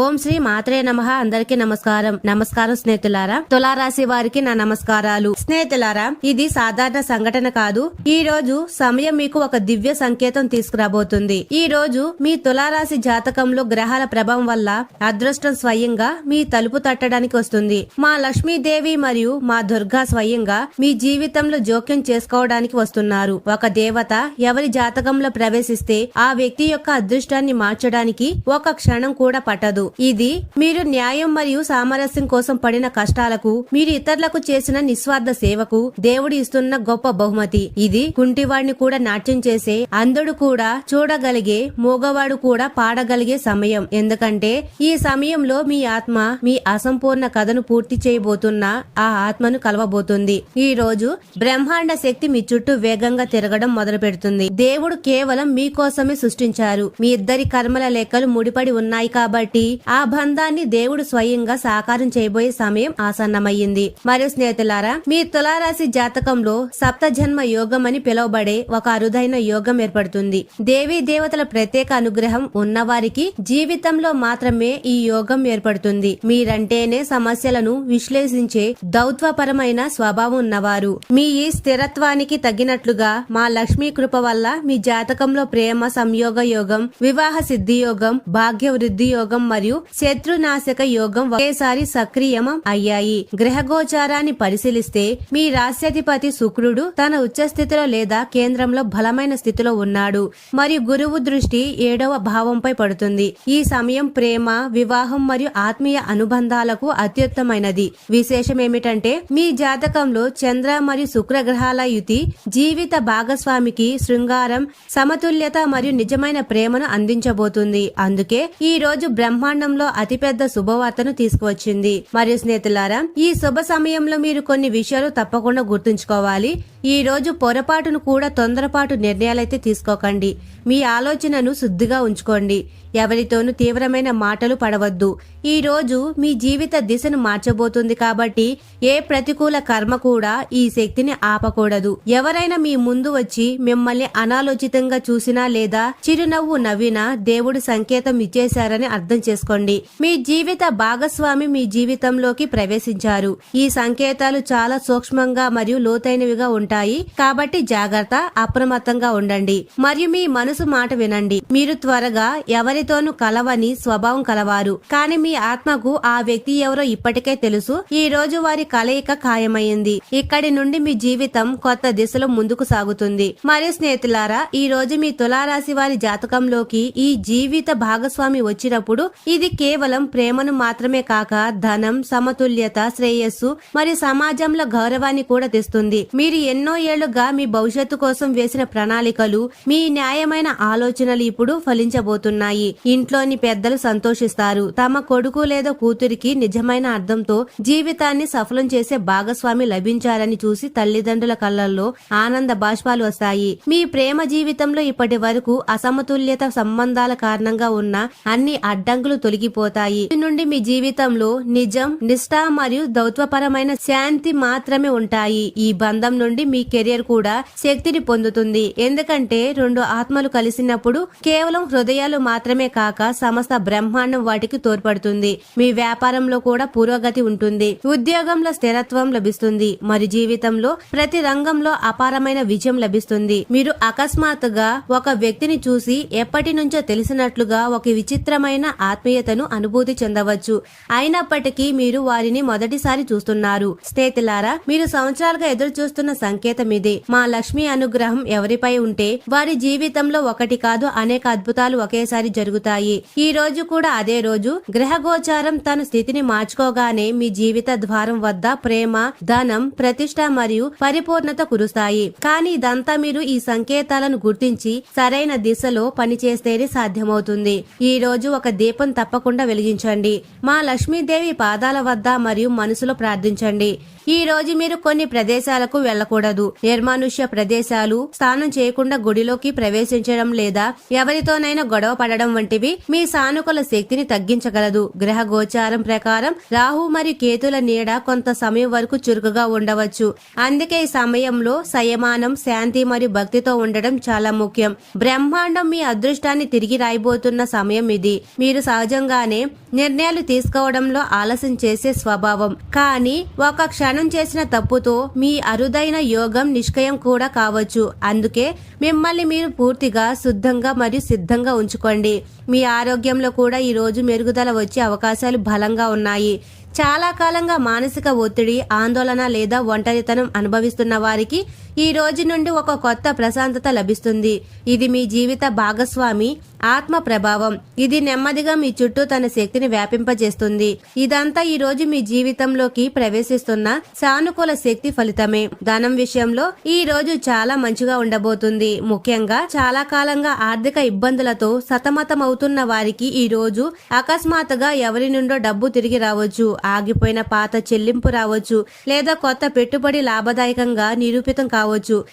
ఓం శ్రీ మాత్రే నమ. అందరికీ నమస్కారం. నమస్కారం స్నేహితులారా. తులారాశి వారికి నా నమస్కారాలు. స్నేహితులారా ఇది సాధారణ సంఘటన కాదు. ఈ రోజు సమయం మీకు ఒక దివ్య సంకేతం తీసుకురాబోతుంది. ఈ రోజు మీ తులారాశి జాతకంలో గ్రహాల ప్రభావం వల్ల అదృష్టం స్వయంగా మీ తలుపు తట్టడానికి వస్తుంది. మా లక్ష్మీదేవి మరియు మా దుర్గా స్వయంగా మీ జీవితంలో జోక్యం చేసుకోవడానికి వస్తున్నారు. ఒక దేవత ఎవరి జాతకంలో ప్రవేశిస్తే ఆ వ్యక్తి యొక్క అదృష్టాన్ని మార్చడానికి ఒక క్షణం కూడా పట్టదు. ఇది మీరు న్యాయం మరియు సామరస్యం కోసం పడిన కష్టాలకు మీరు ఇతరులకు చేసిన నిస్వార్థ సేవకు దేవుడు ఇస్తున్న గొప్ప బహుమతి. ఇది కుంటివాడిని కూడా నాట్యం చేసే అందడు కూడా చూడగలిగే మూగవాడు కూడా పాడగలిగే సమయం. ఎందుకంటే ఈ సమయంలో మీ ఆత్మ మీ అసంపూర్ణ కథను పూర్తి చేయబోతున్న ఆ ఆత్మను కలవబోతుంది. ఈ రోజు బ్రహ్మాండ శక్తి మీ చుట్టూ వేగంగా తిరగడం మొదలు పెడుతుంది దేవుడు కేవలం మీకోసమే సృష్టించారు. మీ ఇద్దరి కర్మల లెక్కలు ముడిపడి ఉన్నాయి కాబట్టి ఆ బంధాన్ని దేవుడు స్వయంగా సాకారం చేయబోయే సమయం ఆసన్నమయ్యింది. మరియు స్నేహితులారా మీ తులారాశి జాతకంలో సప్త జన్మ యోగం అని పిలువబడే ఒక అరుదైన యోగం ఏర్పడుతుంది. దేవీ దేవతల ప్రత్యేక అనుగ్రహం ఉన్నవారికి జీవితంలో మాత్రమే ఈ యోగం ఏర్పడుతుంది. మీరంటేనే సమస్యలను విశ్లేషించే దౌత్వపరమైన స్వభావం ఉన్నవారు. మీ ఈ స్థిరత్వానికి తగినట్లుగా మా లక్ష్మీ కృప వల్ల మీ జాతకంలో ప్రేమ సంయోగ యోగం వివాహ సిద్ధి యోగం భాగ్య వృద్ధి యోగం మరియు శత్రునాశక యోగం ఒకేసారి సక్రియం అయ్యాయి. గ్రహగోచారాన్ని పరిశీలిస్తే మీ రాశ్యాధిపతి శుక్రుడు తన ఉచ్చస్థితిలో లేదా కేంద్రంలో బలమైన స్థితిలో ఉన్నాడు. మరియు గురువు దృష్టి ఏడవ భావంపై పడుతుంది. ఈ సమయం ప్రేమ వివాహం మరియు ఆత్మీయ అనుబంధాలకు అత్యుత్తమైనది. విశేషం ఏమిటంటే మీ జాతకంలో చంద్ర మరియు శుక్ర గ్రహాల యుతి జీవిత భాగస్వామికి శృంగారం సమతుల్యత మరియు నిజమైన ప్రేమను అందించబోతుంది. అందుకే ఈ రోజు బ్రహ్మ బ్రహ్మాండంలో అతిపెద్ద శుభవార్తను తీసుకువచ్చింది. మరియు స్నేహితులారా ఈ శుభ సమయంలో మీరు కొన్ని విషయాలు తప్పకుండా గుర్తుంచుకోవాలి. ఈ రోజు పొరపాటును కూడా తొందరపాటు నిర్ణయాలైతే తీసుకోకండి. మీ ఆలోచనను శుద్ధిగా ఉంచుకోండి. ఎవరితోనూ తీవ్రమైన మాటలు పడవద్దు. ఈ రోజు మీ జీవిత దిశను మార్చబోతుంది కాబట్టి ఏ ప్రతికూల కర్మ కూడా ఈ శక్తిని ఆపకూడదు. ఎవరైనా మీ ముందు వచ్చి మిమ్మల్ని అనాలోచితంగా చూసినా లేదా చిరునవ్వు నవ్వినా దేవుడు సంకేతం ఇచ్చేశారని అర్థం చేసుకోండి. మీ జీవిత భాగస్వామి మీ జీవితంలోకి ప్రవేశించారు. ఈ సంకేతాలు చాలా సూక్ష్మంగా మరియు లోతైనవిగా ఉంటాయి. కాబట్టి జాగ్రత్త అప్రమత్తంగా ఉండండి. మరియు మీ మనసు మాట వినండి. మీరు త్వరగా ఎవరితోనూ కలవని స్వభావం కలవారు. కానీ మీ ఆత్మకు ఆ వ్యక్తి ఎవరో ఇప్పటికే తెలుసు. ఈ రోజు వారి కలయిక ఖాయమైంది. ఇక్కడి నుండి మీ జీవితం కొత్త దిశలో ముందుకు సాగుతుంది. మరియు స్నేహితులారా ఈ రోజు మీ తులారాశి వారి జాతకంలోకి ఈ జీవిత భాగస్వామి వచ్చినప్పుడు ఇది కేవలం ప్రేమను మాత్రమే కాక ధనం సమతుల్యత శ్రేయస్సు మరియు సమాజంలో గౌరవాన్ని కూడా తెస్తుంది. మీరు ఎన్ని ఏళ్ళుగా మీ భవిష్యత్తు కోసం వేసిన ప్రణాళికలు మీ న్యాయమైన ఆలోచనలు ఇప్పుడు ఫలించబోతున్నాయి. ఇంట్లోని పెద్దలు సంతోషిస్తారు. తమ కొడుకు లేదా కూతురికి నిజమైన అర్థంతో జీవితాన్ని సఫలం చేసే భాగస్వామి లభించారని చూసి తల్లిదండ్రుల కళ్ళల్లో ఆనంద బాష్పాలు వస్తాయి. మీ ప్రేమ జీవితంలో ఇప్పటి వరకు అసమతుల్యత సంబంధాల కారణంగా ఉన్న అన్ని అడ్డంకులు తొలగిపోతాయి. నుండి మీ జీవితంలో నిజం నిష్ఠ మరియు దౌత్వపరమైన శాంతి మాత్రమే ఉంటాయి. ఈ బంధం నుండి మీ కెరియర్ కూడా శక్తిని పొందుతుంది. ఎందుకంటే రెండు ఆత్మలు కలిసినప్పుడు కేవలం హృదయాలు మాత్రమే కాక సమస్త బ్రహ్మాండం వాటికి తోడ్పడుతుంది. మీ వ్యాపారంలో కూడా పురోగతి ఉంటుంది. ఉద్యోగంలో స్థిరత్వం లభిస్తుంది. మరి జీవితంలో ప్రతి రంగంలో అపారమైన విజయం లభిస్తుంది. మీరు అకస్మాత్తుగా ఒక వ్యక్తిని చూసి ఎప్పటి నుంచో తెలిసినట్లుగా ఒక విచిత్రమైన ఆత్మీయతను అనుభూతి చెందవచ్చు. అయినప్పటికీ మీరు వారిని మొదటిసారి చూస్తున్నారు. స్నేహితులారా మీరు సంవత్సరాలుగా ఎదురు చూస్తున్న సంఖ్య ఇదే మా లక్ష్మి అనుగ్రహం ఎవరిపై ఉంటే వారి జీవితంలో ఒకటి కాదు అనేక అద్భుతాలు ఒకేసారి జరుగుతాయి. ఈ రోజు కూడా అదే రోజు గ్రహ గోచారం తన స్థితిని మార్చుకోగానే మీ జీవిత ద్వారం వద్ద ప్రేమ ధనం ప్రతిష్ట మరియు పరిపూర్ణత కురుస్తాయి. కానీ ఇదంతా మీరు ఈ సంకేతాలను గుర్తించి సరైన దిశలో పనిచేస్తేనే సాధ్యమవుతుంది. ఈ రోజు ఒక దీపం తప్పకుండా వెలిగించండి. మా లక్ష్మీదేవి పాదాల వద్ద మరియు మనసులో ప్రార్థించండి. ఈ రోజు మీరు కొన్ని ప్రదేశాలకు వెళ్ళకూడదు. ఉండదు. నిర్మానుష్య ప్రదేశాలు స్నానం చేయకుండా గుడిలోకి ప్రవేశించడం లేదా ఎవరితోనైనా గొడవ పడడం వంటివి మీ సానుకూల శక్తిని తగ్గించగలదు. గ్రహ గోచారం ప్రకారం రాహు మరియు కేతుల నీడ కొంత సమయం వరకు చురుకుగా ఉండవచ్చు. అందుకే ఈ సమయంలో సంయమానం శాంతి మరియు భక్తితో ఉండడం చాలా ముఖ్యం. బ్రహ్మాండం మీ అదృష్టాన్ని తిరిగి రాయబోతున్న సమయం ఇది. మీరు సహజంగానే నిర్ణయాలు తీసుకోవడంలో ఆలస్యం చేసే స్వభావం. కానీ ఒక క్షణం చేసిన తప్పుతో మీ అరుదైన యోగం నిష్కయం కూడా కావచ్చు. అందుకే మిమ్మల్ని మీరు పూర్తిగా శుద్ధంగా మరియు సిద్ధంగా ఉంచుకోండి. మీ ఆరోగ్యంలో కూడా ఈ రోజు మెరుగుదల వచ్చే అవకాశాలు బలంగా ఉన్నాయి. చాలా కాలంగా మానసిక ఒత్తిడి ఆందోళన లేదా ఒంటరితనం అనుభవిస్తున్న వారికి ఈ రోజు నుండి ఒక కొత్త ప్రశాంతత లభిస్తుంది. ఇది మీ జీవిత భాగస్వామి ఆత్మ ప్రభావం. ఇది నెమ్మదిగా మీ చుట్టూ తన శక్తిని వ్యాపింపజేస్తుంది. ఇదంతా ఈ రోజు మీ జీవితంలోకి ప్రవేశిస్తున్న సానుకూల శక్తి ఫలితమే. ధనం విషయంలో ఈ రోజు చాలా మంచిగా ఉండబోతుంది. ముఖ్యంగా చాలా కాలంగా ఆర్థిక ఇబ్బందులతో సతమతమవుతున్న వారికి ఈ రోజు అకస్మాత్తుగా ఎవరి నుండో డబ్బు తిరిగి రావచ్చు. ఆగిపోయిన పాత చెల్లింపు రావచ్చు. లేదా కొత్త పెట్టుబడి లాభదాయకంగా నిరూపితం కావచ్చు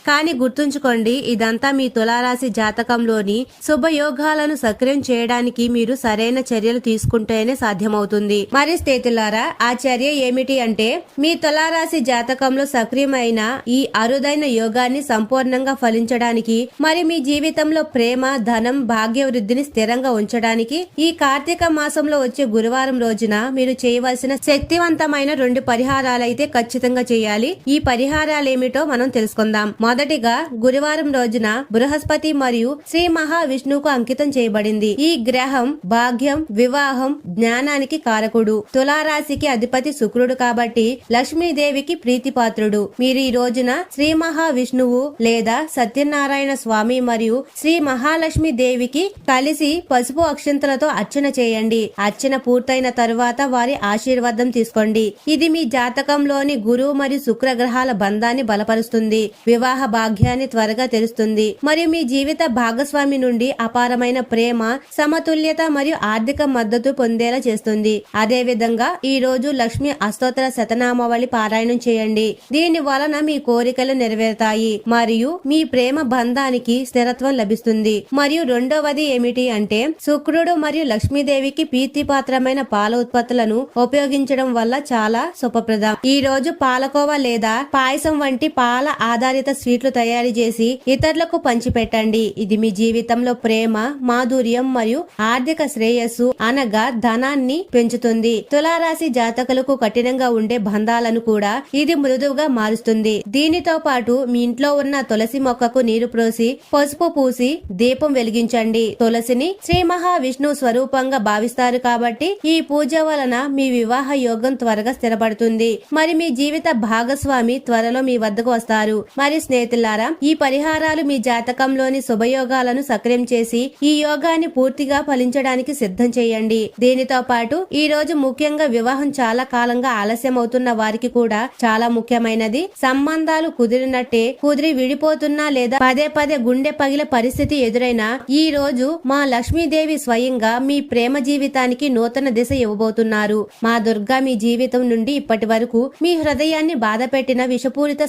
కానీ గుర్తుంచుకోండి ఇదంతా మీ తులారాశి జాతకంలోని శుభయోగాలను సక్రియం చేయడానికి మీరు సరైన చర్యలు తీసుకుంటేనే సాధ్యమవుతుంది. మరి స్నేహితులారా ఆ చర్య ఏమిటి అంటే మీ తులారాశి జాతకంలో సక్రియమైన ఈ అరుదైన యోగాన్ని సంపూర్ణంగా ఫలించడానికి మరి మీ జీవితంలో ప్రేమ ధనం భాగ్య వృద్ధిని స్థిరంగా ఉంచడానికి ఈ కార్తీక మాసంలో వచ్చే గురువారం రోజున మీరు చేయవలసిన శక్తివంతమైన రెండు పరిహారాలు అయితే ఖచ్చితంగా చేయాలి. ఈ పరిహారాలు ఏమిటో మనం తెలుసుకుందాం. మొదటిగా గురువారం రోజున బృహస్పతి మరియు శ్రీ మహావిష్ణువుకు అంకితం చేయబడింది. ఈ గ్రహం భాగ్యం వివాహం జ్ఞానానికి కారకుడు. తులారాశికి అధిపతి శుక్రుడు కాబట్టి లక్ష్మీదేవికి ప్రీతిపాత్రుడు. మీరు ఈ రోజున శ్రీ మహావిష్ణువు లేదా సత్యనారాయణ స్వామి మరియు శ్రీ మహాలక్ష్మి దేవికి కలిసి పసుపు అక్షంతలతో అర్చన చేయండి. అర్చన పూర్తయిన తరువాత వారి ఆశీర్వాదం తీసుకోండి. ఇది మీ జాతకంలోని గురువు మరియు శుక్ర గ్రహాల బంధాన్ని బలపరుస్తుంది. వివాహ భాగ్యాన్ని త్వరగా తెలుస్తుంది మరియు మీ జీవిత భాగస్వామి నుండి అపారమైన ప్రేమ సమతుల్యత మరియు ఆర్థిక మద్దతు పొందేలా చేస్తుంది. అదే విధంగా ఈ రోజు లక్ష్మి అస్తోత్ర శతనామావళి పారాయణం చేయండి. దీని వలన మీ కోరికలు నెరవేరుతాయి. మరియు మీ ప్రేమ బంధానికి స్థిరత్వం లభిస్తుంది. మరియు రెండవది ఏమిటి అంటే శుక్రుడు మరియు లక్ష్మీదేవికి ప్రీతిపాత్రమైన పాల ఉత్పత్తులను ఉపయోగించడం వల్ల చాలా శుభప్రదం. ఈ రోజు పాలకోవ లేదా పాయసం వంటి పాల ఆధారిత స్వీట్లు తయారు చేసి ఇతరులకు పంచిపెట్టండి. ఇది మీ జీవితంలో ప్రేమ మాధుర్యం మరియు ఆర్థిక శ్రేయస్సు అనగా ధనాన్ని పెంచుతుంది. తులారాశి జాతకులకు కఠినంగా ఉండే బంధాలను కూడా ఇది మృదువుగా మారుస్తుంది. దీనితో పాటు మీ ఇంట్లో ఉన్న తులసి మొక్కకు నీరు పోసి పసుపు పూసి దీపం వెలిగించండి. తులసిని శ్రీ మహావిష్ణు స్వరూపంగా భావిస్తారు కాబట్టి ఈ పూజ వలన మీ వివాహ యోగం త్వరగా స్థిరపడుతుంది. మరి మీ జీవిత భాగస్వామి త్వరలో మీ వద్దకు వస్తారు. మరి స్నేహితులారా ఈ పరిహారాలు మీ జాతకంలోని శుభయోగాలను సక్రియం చేసి ఈ యోగాన్ని పూర్తిగా ఫలించడానికి సిద్ధం చేయండి. దీనితో పాటు ఈ రోజు ముఖ్యంగా వివాహం చాలా కాలంగా ఆలస్యం అవుతున్న వారికి కూడా చాలా ముఖ్యమైనది. సంబంధాలు కుదిరినట్టే కుదిరి విడిపోతున్నా లేదా పదే పదే గుండె పగిల పరిస్థితి ఎదురైనా ఈ రోజు మా లక్ష్మీదేవి స్వయంగా మీ ప్రేమ జీవితానికి నూతన దిశ ఇవ్వబోతున్నారు. మా దుర్గా మీ జీవితం నుండి ఇప్పటి వరకు మీ హృదయాన్ని బాధ పెట్టిన విషపూరిత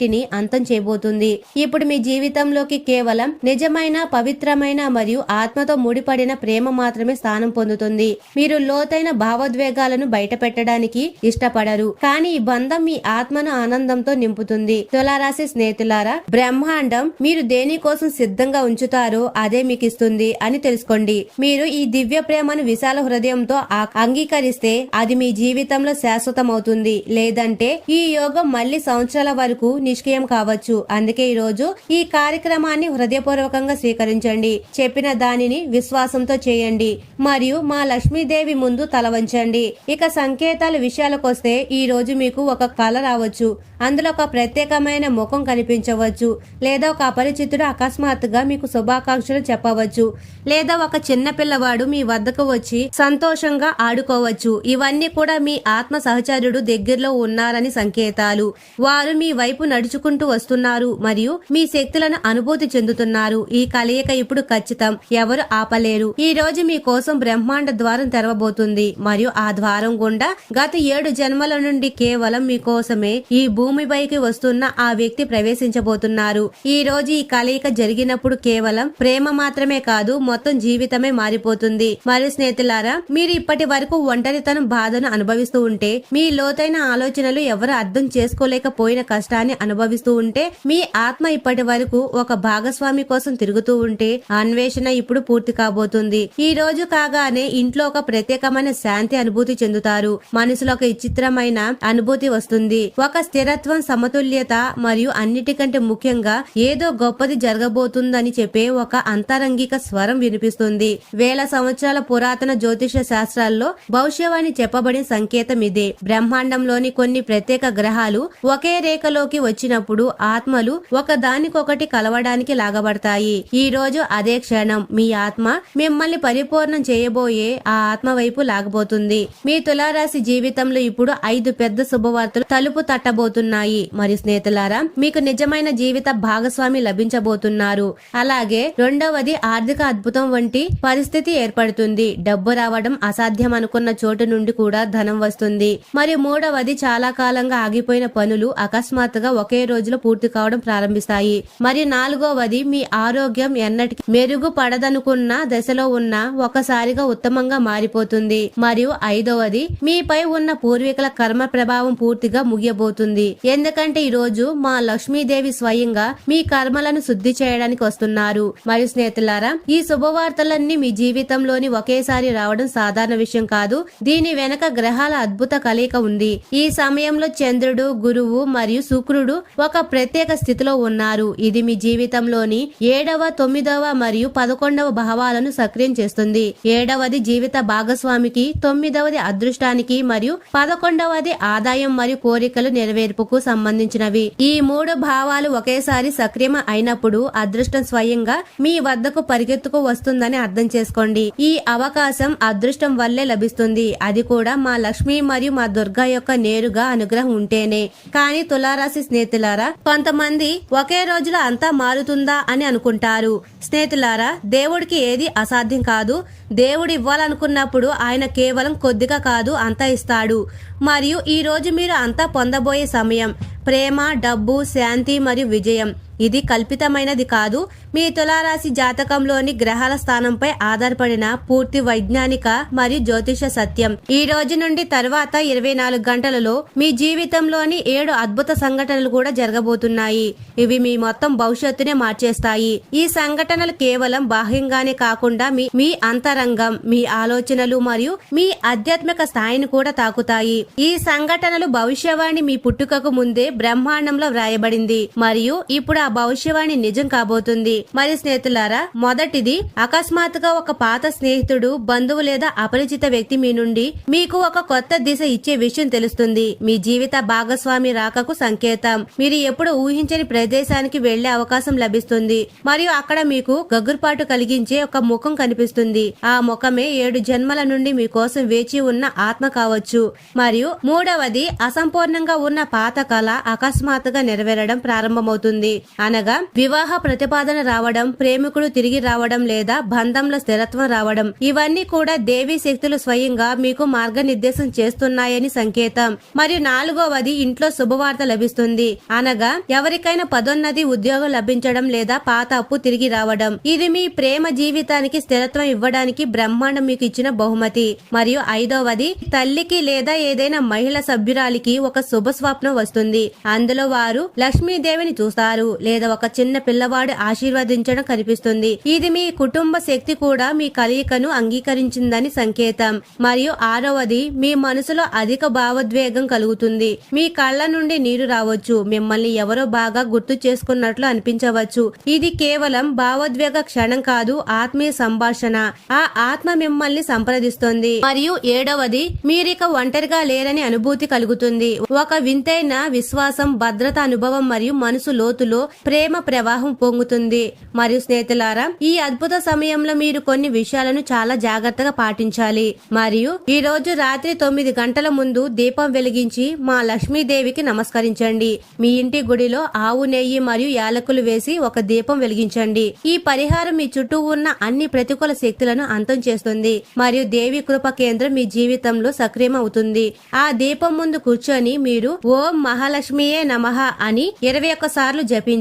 సంబంధాలన్నిటినీ అంతం చేయబోతుంది. ఇప్పుడు మీ జీవితంలోకి కేవలం నిజమైన పవిత్రమైన మరియు ఆత్మతో ముడిపడిన ప్రేమ మాత్రమే స్థానం పొందుతుంది. మీరు లోతైన భావోద్వేగాలను బయట పెట్టడానికి ఇష్టపడరు. కానీ ఈ బంధం మీ ఆత్మను ఆనందంతో నింపుతుంది. తులారాశి స్నేహితులారా బ్రహ్మాండం మీరు దేనికోసం సిద్ధంగా ఉంచుతారో అదే మీకు ఇస్తుంది అని తెలుసుకోండి. మీరు ఈ దివ్య ప్రేమను విశాల హృదయంతో అంగీకరిస్తే అది మీ జీవితంలో శాశ్వతమవుతుంది. లేదంటే ఈ యోగం మళ్ళీ సంవత్సరాల వరకు నిష్క్రియం కావచ్చు. అందుకే ఈ రోజు ఈ కార్యక్రమాన్ని హృదయపూర్వకంగా స్వీకరించండి. చెప్పిన దానిని విశ్వాసంతో చేయండి. మరియు మా లక్ష్మీదేవి ముందు తల వంచండి. ఇక సంకేతాల విషయాలకొస్తే ఈ రోజు మీకు ఒక కళ రావచ్చు. అందులో ఒక ప్రత్యేకమైన ముఖం కనిపించవచ్చు. లేదా ఒక అపరిచితుడు అకస్మాత్తుగా మీకు శుభాకాంక్షలు చెప్పవచ్చు. లేదా ఒక చిన్న పిల్లవాడు మీ వద్దకు వచ్చి సంతోషంగా ఆడుకోవచ్చు. ఇవన్నీ కూడా మీ ఆత్మ సహచరుడు దగ్గరలో ఉన్నారని సంకేతాలు. వారు మీ వైపు నడుచుకుంటూ వస్తున్నారు మరియు మీ శక్తులను అనుభూతి చెందుతున్నారు. ఈ కలయిక ఇప్పుడు ఖచ్చితం. ఎవరు ఆపలేరు. ఈ రోజు మీ కోసం బ్రహ్మాండ ద్వారం తెరవబోతుంది. మరియు ఆ ద్వారం గుండా గత ఏడు జన్మల నుండి కేవలం మీ కోసమే ఈ భూమిపైకి వస్తున్న ఆ వ్యక్తి ప్రవేశించబోతున్నారు. ఈ రోజు ఈ కలయిక జరిగినప్పుడు కేవలం ప్రేమ మాత్రమే కాదు మొత్తం జీవితమే మారిపోతుంది. మరియు స్నేహితులారా మీరు ఇప్పటి వరకు ఒంటరితనం బాధను అనుభవిస్తూ ఉంటే మీ లోతైన ఆలోచనలు ఎవరు అర్థం చేసుకోలేకపోయిన కష్టాన్ని అనుభవిస్తూ ఉంటే మీ ఆత్మ ఇప్పటి వరకు ఒక భాగస్వామి కోసం తిరుగుతూ ఉంటే అన్వేషణ ఇప్పుడు పూర్తి కాబోతుంది. ఈ రోజు కాగానే ఇంట్లో ఒక ప్రత్యేకమైన శాంతి అనుభూతి చెందుతారు. మనసులో ఒక విచిత్రమైన అనుభూతి వస్తుంది. ఒక స్థిరత్వం సమతుల్యత మరియు అన్నిటికంటే ముఖ్యంగా ఏదో గొప్పది జరగబోతుందని చెప్పే ఒక అంతరంగిక స్వరం వినిపిస్తుంది. వేల సంవత్సరాల పురాతన జ్యోతిష శాస్త్రాల్లో భవిష్యవాణి చెప్పబడిన సంకేతం ఇదే. బ్రహ్మాండంలోని కొన్ని ప్రత్యేక గ్రహాలు ఒకే రేఖలోకి వచ్చినప్పుడు ఆత్మలు ఒకదానికొకటి కలవడానికి లాగబడతాయి. ఈ రోజు అదే క్షణం. మీ ఆత్మ మిమ్మల్ని పరిపూర్ణం చేయబోయే ఆ ఆత్మ వైపు లాగబోతుంది. మీ తులారాశి జీవితంలో ఇప్పుడు ఐదు పెద్ద శుభవార్తలు తలుపు తట్టబోతున్నాయి. మరి స్నేహితులారా మీకు నిజమైన జీవిత భాగస్వామి లభించబోతున్నారు. అలాగే రెండవది ఆర్థిక అద్భుతం వంటి పరిస్థితి ఏర్పడుతుంది. డబ్బు రావడం అసాధ్యం అనుకున్న చోటు నుండి కూడా ధనం వస్తుంది. మరి మూడవది చాలా కాలంగా ఆగిపోయిన పనులు అకస్మాత్తుగా ఒకే రోజులో పూర్తి కావడం ప్రారంభిస్తాయి. మరియు నాలుగవది మీ ఆరోగ్యం ఎన్నటికి మెరుగుపడదనుకున్న దశలో ఉన్న ఒకసారిగా ఉత్తమంగా మారిపోతుంది. మరియు ఐదవది మీపై ఉన్న పూర్వీకుల కర్మ ప్రభావం పూర్తిగా ముగియబోతుంది. ఎందుకంటే ఈ రోజు మా లక్ష్మీదేవి స్వయంగా మీ కర్మలను శుద్ధి చేయడానికి వస్తున్నారు. మరియు స్నేహితులారా ఈ శుభవార్తలన్నీ మీ జీవితంలోని ఒకేసారి రావడం సాధారణ విషయం కాదు. దీని వెనక గ్రహాల అద్భుత కలయిక ఉంది. ఈ సమయంలో చంద్రుడు గురువు మరియు శుక్రుడు ఒక ప్రత్యేక స్థితిలో ఉన్నారు. ఇది మీ జీవితంలోని ఏడవ తొమ్మిదవ మరియు పదకొండవ భావాలను సక్రియం చేస్తుంది. ఏడవది జీవిత భాగస్వామికి తొమ్మిదవది అదృష్టానికి మరియు పదకొండవది ఆదాయం మరియు కోరికలు నెరవేర్పుకు సంబంధించినవి. ఈ మూడు భావాలు ఒకేసారి సక్రియం అయినప్పుడు అదృష్టం స్వయంగా మీ వద్దకు పరిగెత్తుకు వస్తుందని అర్థం చేసుకోండి. ఈ అవకాశం అదృష్టం వల్లే లభిస్తుంది. అది కూడా మా లక్ష్మి మరియు మా దుర్గా యొక్క నేరుగా అనుగ్రహం ఉంటేనే. కానీ తులారాశి స్నేహితులారా కొంతమంది ఒకే రోజులో అంతా మారుతుందా అని అనుకుంటారు. స్నేహితులారా దేవుడికి ఏది అసాధ్యం కాదు. దేవుడు ఇవ్వాలనుకున్నప్పుడు ఆయన కేవలం కొద్దిగా కాదు అంతా ఇస్తాడు. మరియు ఈ రోజు మీరు అంతా పొందబోయే సమయం ప్రేమ డబ్బు శాంతి మరియు విజయం. ఇది కల్పితమైనది కాదు. మీ తులారాశి జాతకంలోని గ్రహాల స్థానంపై ఆధారపడిన పూర్తి వైజ్ఞానిక మరియు జ్యోతిష సత్యం. ఈ రోజు నుండి తర్వాత ఇరవై నాలుగు గంటలలో మీ జీవితంలోని ఏడు అద్భుత సంఘటనలు కూడా జరగబోతున్నాయి. ఇవి మీ మొత్తం భవిష్యత్తునే మార్చేస్తాయి. ఈ సంఘటనలు కేవలం బాహ్యంగానే కాకుండా మీ మీ అంతరంగం మీ ఆలోచనలు మరియు మీ ఆధ్యాత్మిక స్థాయిని కూడా తాకుతాయి. ఈ సంఘటనలు భవిష్యవాణి మీ పుట్టుకకు ముందే బ్రహ్మాండంలో వ్రాయబడింది. మరియు ఇప్పుడు ఆ భవిష్యవాణి నిజం కాబోతుంది. మరి స్నేహితులారా మొదటిది అకస్మాత్తుగా ఒక పాత స్నేహితుడు బంధువు లేదా అపరిచిత వ్యక్తి మీ నుండి మీకు ఒక కొత్త దిశ ఇచ్చే విషయం తెలుస్తుంది. మీ జీవిత భాగస్వామి రాకకు సంకేతం. మీరు ఎప్పుడు ఊహించని ప్రదేశానికి వెళ్ళే అవకాశం లభిస్తుంది. మరియు అక్కడ మీకు గగ్గురుపాటు కలిగించే ఒక ముఖం కనిపిస్తుంది. ఆ ముఖమే ఏడు జన్మల నుండి మీకోసం వేచి ఉన్న ఆత్మ కావచ్చు. మరియు మూడవది అసంపూర్ణంగా ఉన్న పాత కళ అకస్మాత్తుగా నెరవేరడం ప్రారంభమవుతుంది. అనగా వివాహ ప్రతిపాదన రావడం ప్రేమికుడు తిరిగి రావడం లేదా బంధంలో స్థిరత్వం రావడం. ఇవన్నీ కూడా దేవీ శక్తులు స్వయంగా మీకు మార్గనిర్దేశం చేస్తున్నాయని సంకేతం. మరియు నాలుగవది ఇంట్లో శుభవార్త లభిస్తుంది. అనగా ఎవరికైనా పదోన్నతి ఉద్యోగం లభించడం లేదా పాత అప్పు తిరిగి రావడం. ఇది మీ ప్రేమ జీవితానికి స్థిరత్వం ఇవ్వడానికి బ్రహ్మాండం మీకు ఇచ్చిన బహుమతి. మరియు ఐదవది తల్లికి లేదా ఏదైనా మహిళ సభ్యురాలికి ఒక శుభ స్వప్నం వస్తుంది. అందులో వారు లక్ష్మీదేవిని చూస్తారు. లేదా ఒక చిన్న పిల్లవాడు ఆశీర్వదించడం కనిపిస్తుంది. ఇది మీ కుటుంబ శక్తి కూడా మీ కలయికను అంగీకరించిందని సంకేతం. మరియు ఆరవది మీ మనసులో అధిక భావోద్వేగం కలుగుతుంది. మీ కళ్ళ నుండి నీరు రావచ్చు. మిమ్మల్ని ఎవరో బాగా గుర్తు చేసుకున్నట్లు అనిపించవచ్చు. ఇది కేవలం భావోద్వేగ క్షణం కాదు ఆత్మీయ సంభాషణ. ఆ ఆత్మ మిమ్మల్ని సంప్రదిస్తుంది. మరియు ఏడవది మీరిక ఒంటరిగా లేరని అనుభూతి కలుగుతుంది. ఒక వింతైన విశ్వాసం భద్రత అనుభవం మరియు మనసు లోతులో ప్రేమ ప్రవాహం పొంగుతుంది. మరియు స్నేహితులారా ఈ అద్భుత సమయంలో మీరు కొన్ని విషయాలను చాలా జాగ్రత్తగా పాటించాలి. మరియు ఈ రోజు రాత్రి తొమ్మిది గంటల ముందు దీపం వెలిగించి మా లక్ష్మీదేవికి నమస్కరించండి. మీ ఇంటి గుడిలో ఆవు నెయ్యి మరియు యాలకులు వేసి ఒక దీపం వెలిగించండి. ఈ పరిహారం మీ చుట్టూ ఉన్న అన్ని ప్రతికూల శక్తులను అంతం చేస్తుంది. మరియు దేవి కృప కేంద్రం మీ జీవితంలో సక్రియం అవుతుంది. ఆ దీపం ముందు కూర్చొని మీరు ఓం మహాలక్ష్మియే నమః అని ఇరవై ఒక్క సార్లు జపించండి.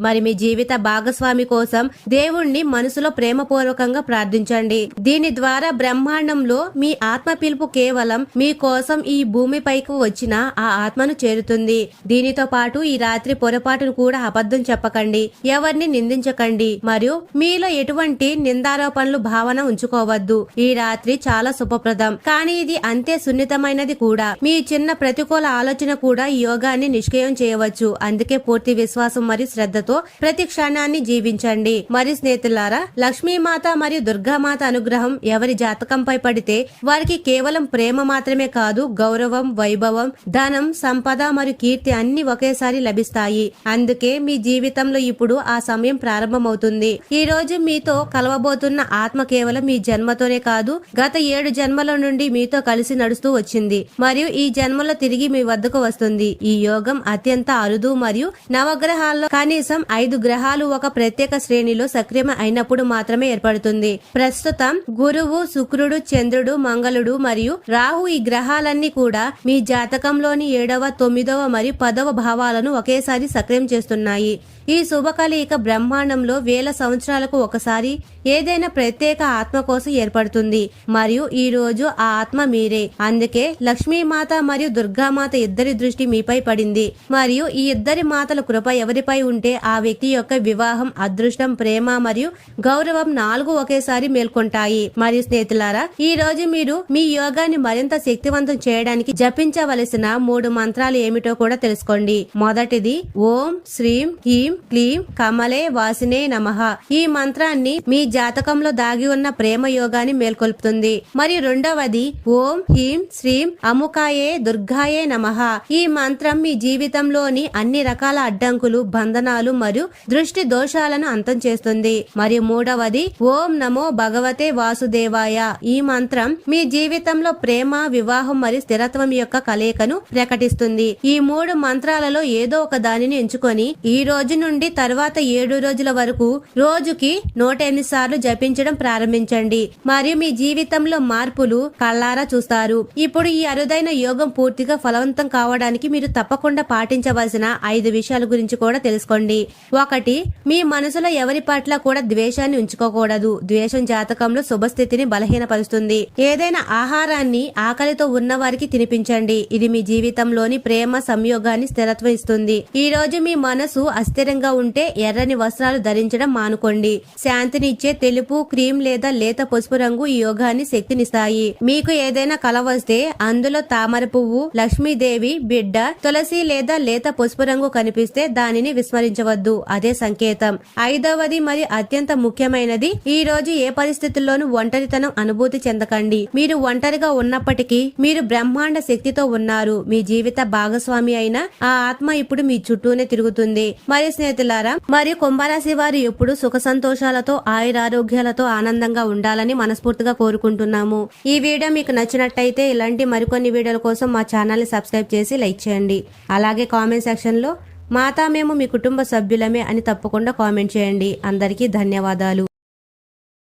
మరి మీ జీవిత భాగస్వామి కోసం దేవుణ్ణి మనసులో ప్రేమపూర్వకంగా ప్రార్థించండి. దీని ద్వారా బ్రహ్మాండంలో మీ ఆత్మ పిలుపు కేవలం మీ కోసం ఈ భూమిపైకి వచ్చిన ఆ ఆత్మను చేరుతుంది. దీనితో పాటు ఈ రాత్రి పొరపాటును కూడా అబద్ధం చెప్పకండి. ఎవరిని నిందించకండి. మరియు మీలో ఎటువంటి నిందారోపణలు భావన ఉంచుకోవద్దు. ఈ రాత్రి చాలా శుభప్రదం. కానీ ఇది అంతే సున్నితమైనది కూడా. మీ చిన్న ప్రతికూల ఆలోచన కూడా ఈ యోగాన్ని నిష్క్రియం చేయవచ్చు. అందుకే పూర్తి విశ్వాసం మరియు శ్రద్ధతో ప్రతి క్షణాన్ని జీవించండి. మరి స్నేహితులారా లక్ష్మీమాత మరియు దుర్గామాత అనుగ్రహం ఎవరి జాతకంపై పడితే వారికి కేవలం ప్రేమ మాత్రమే కాదు గౌరవం వైభవం ధనం సంపద మరియు కీర్తి అన్ని ఒకేసారి లభిస్తాయి. అందుకే మీ జీవితంలో ఇప్పుడు ఆ సమయం ప్రారంభమవుతుంది. ఈ రోజు మీతో కలవబోతున్న ఆత్మ కేవలం మీ జన్మతోనే కాదు గత ఏడు జన్మల నుండి మీతో కలిసి నడుస్తూ వచ్చింది. మరియు ఈ జన్మలో తిరిగి మీ వద్దకు వస్తుంది. ఈ యోగం అత్యంత అరుదు మరియు నవగ్రహాల్లో కనీసం ఐదు గ్రహాలు ఒక ప్రత్యేక శ్రేణిలో సక్రియం అయినప్పుడు మాత్రమే ఏర్పడుతుంది. ప్రస్తుతం గురువు శుక్రుడు చంద్రుడు మంగళుడు మరియు రాహు ఈ గ్రహాలన్నీ కూడా మీ జాతకంలోని ఏడవ తొమ్మిదవ మరియు పదవ భావాలను ఒకేసారి సక్రియం చేస్తున్నాయి. ఈ శుభకలయిక బ్రహ్మాండంలో వేల సంవత్సరాలకు ఒకసారి ఏదైనా ప్రత్యేక ఆత్మ కోసం ఏర్పడుతుంది. మరియు ఈ రోజు ఆ ఆత్మ మీరే. అందుకే లక్ష్మీమాత మరియు దుర్గామాత ఇద్దరి దృష్టి మీపై పడింది. మరియు ఈ ఇద్దరి మాతల కృప ఎవరిపై ఉంటే ఆ వ్యక్తి యొక్క వివాహం అదృష్టం ప్రేమ మరియు గౌరవం నాలుగు ఒకేసారి మేల్కొంటాయి. మరియు స్నేహితులారా ఈ రోజు మీరు మీ యోగాన్ని మరింత శక్తివంతం చేయడానికి జపించవలసిన మూడు మంత్రాలు ఏమిటో కూడా తెలుసుకోండి. మొదటిది ఓం శ్రీం హీం క్లీం కమలే వాసినే నమః. ఈ మంత్రాన్ని మీ జాతకంలో దాగి ఉన్న ప్రేమ యోగాన్ని మేల్కొల్పుతుంది. మరియు రెండవది ఓం హీం శ్రీం అముకాయే దుర్గాయే నమః. ఈ మంత్రం మీ జీవితంలోని అన్ని రకాల అడ్డంకులు బంధనాలు మరియు దృష్టి దోషాలను అంతం చేస్తుంది. మరియు మూడవది ఓం నమో భగవతే వాసుదేవాయ. ఈ మంత్రం మీ జీవితంలో ప్రేమ వివాహం మరియు స్థిరత్వం యొక్క కలయికను ప్రకటిస్తుంది. ఈ మూడు మంత్రాలలో ఏదో ఒక దానిని ఎంచుకొని ఈ రోజు నుండి తర్వాత ఏడు రోజుల వరకు రోజుకి నూట ఎనిమిది సార్లు జపించడం ప్రారంభించండి. మరియు మీ జీవితంలో మార్పులు కళ్ళారా చూస్తారు. ఇప్పుడు ఈ అరుదైన యోగం పూర్తిగా ఫలవంతం కావడానికి మీరు తప్పకుండా పాటించవలసిన ఐదు విషయాల గురించి కూడా తెలుసుకోండి. ఒకటి మీ మనసులో ఎవరి పట్ల కూడా ద్వేషాన్ని ఉంచుకోకూడదు. ద్వేషం జాతకంలో శుభస్థితిని బలహీనపరుస్తుంది. ఏదైనా ఆహారాన్ని ఆకలితో ఉన్న వారికి తినిపించండి. ఇది మీ జీవితంలోని ప్రేమ సంయోగాన్ని స్థిరత్వం ఇస్తుంది. ఈ రోజు మీ మనసు అస్థిర అస్థిరంగా ఉంటే ఎర్రని వస్త్రాలు ధరించడం మానుకోండి. శాంతినిచ్చే తెలుపు క్రీమ్ లేదా లేత పసుపు రంగు ఈ యోగాన్ని శక్తినిస్తాయి. మీకు ఏదైనా కల వస్తే అందులో తామర పువ్వు లక్ష్మీదేవి బిడ్డ తులసి లేదా లేత పసుపు రంగు కనిపిస్తే దానిని విస్మరించవద్దు. అదే సంకేతం. ఐదవది మరి అత్యంత ముఖ్యమైనది ఈ రోజు ఏ పరిస్థితుల్లోనూ ఒంటరితనం అనుభూతి చెందకండి. మీరు ఒంటరిగా ఉన్నప్పటికీ మీరు బ్రహ్మాండ శక్తితో ఉన్నారు. మీ జీవిత భాగస్వామి అయిన ఆ ఆత్మ ఇప్పుడు మీ చుట్టూనే తిరుగుతుంది. మరి స్నేహితులారా మరియు కుంభరాశి వారు ఎప్పుడు సుఖ సంతోషాలతో ఆయురారోగ్యాలతో ఆనందంగా ఉండాలని మనస్ఫూర్తిగా కోరుకుంటున్నాము. ఈ వీడియో మీకు నచ్చినట్టయితే ఇలాంటి మరికొన్ని వీడియోల కోసం మా ఛానల్ని సబ్స్క్రైబ్ చేసి లైక్ చేయండి. అలాగే కామెంట్ సెక్షన్లో మాతా మేము మీ కుటుంబ సభ్యులమే అని తప్పకుండా కామెంట్ చేయండి. అందరికీ ధన్యవాదాలు.